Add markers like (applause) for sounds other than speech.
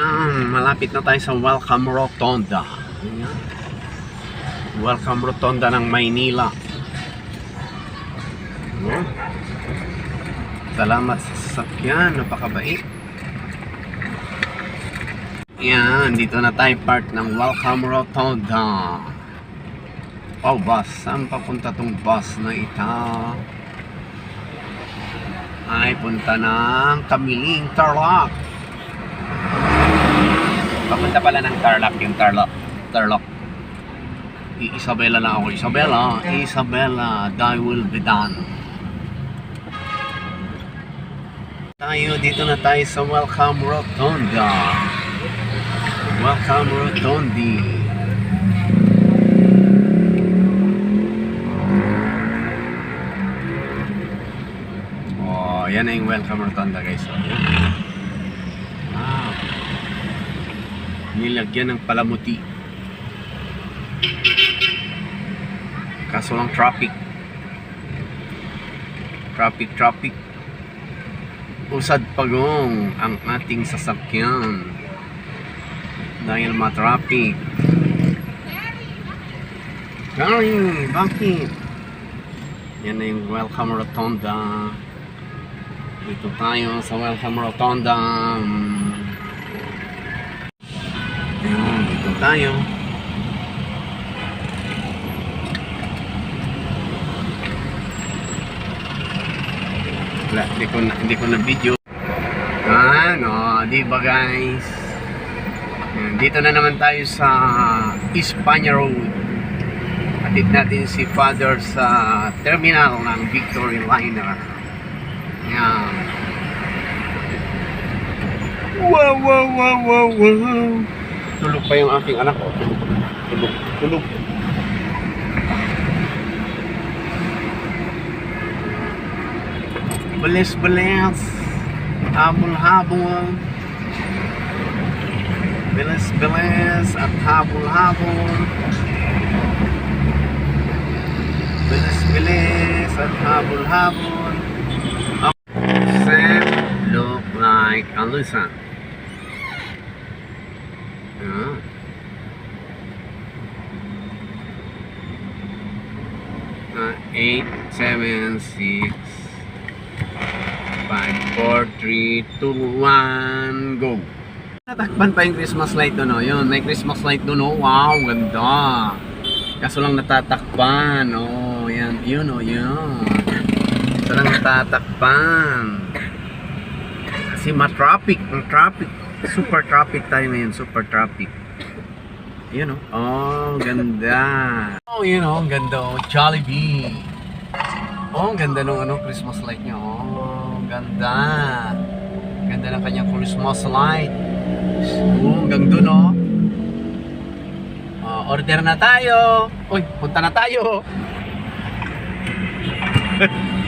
Yan, malapit na tayo sa Welcome Rotonda. Yan. Welcome Rotonda ng Maynila. Yan. Salamat sa sasakyan, napakabait. Yan, dito na tayo part ng Welcome Rotonda. Oh, bus. Saan papunta tong bus na ito? Ay, punta ng Kamiling Tarlac. Papunta pala ng Tarlac yung Tarlac. Tarlac. Isabela na ako. Isabela, Isabela, thy will be done. Tayo, dito na tayo sa Welcome Rotonda. Welcome Rotondi. Oh, yan na yung Welcome Rotonda guys. Oh, yan. Wow. Nilagyan ng palamuti. Kaso lang traffic. Traffic, traffic. Usad pagong ang ating sasakyan. Dahil ma-traffic. Gary, bakit? Yan na yung Welcome Rotonda. Dito tayo sa Welcome Rotonda. Ayun, dito tayo. Wala, hindi ko na, hindi ko na video. Ano, di ba guys? Dito na naman tayo sa Espanya Road. Atid natin si Father sa terminal ng Victory Liner. Ayan. Wow, wow, wow, wow, wow. Tulog pa yung aking anak. Oh. Tulog, tulog, tulog. Balis, balis. Habol, habol. Bilis, bilis. At habol, habol. Bilis, bilis. At habol, habol. Sam look like Alyssa. Yeah. Uh, eight, seven, six, five, four, three, two, one, go. Natakpan pa yung Christmas light doon, oh. Yun, may Christmas light doon, oh. Wow, ganda. Kaso lang natatakpan, oh. Yan, yun, oh, yun. Kaso lang natatakpan. Kasi ma-traffic, ma-traffic. Super traffic tayo ngayon, super traffic. Yun, oh. Oh, ganda. Oh, yun, oh. Ang ganda, oh. Jollibee. Oh, ang ganda ng ano, Christmas light niya. Oh, ganda. Ganda ng kanyang Christmas light. Oh, hanggang dun, oh. Oh, order na tayo. Uy, punta na tayo. (laughs)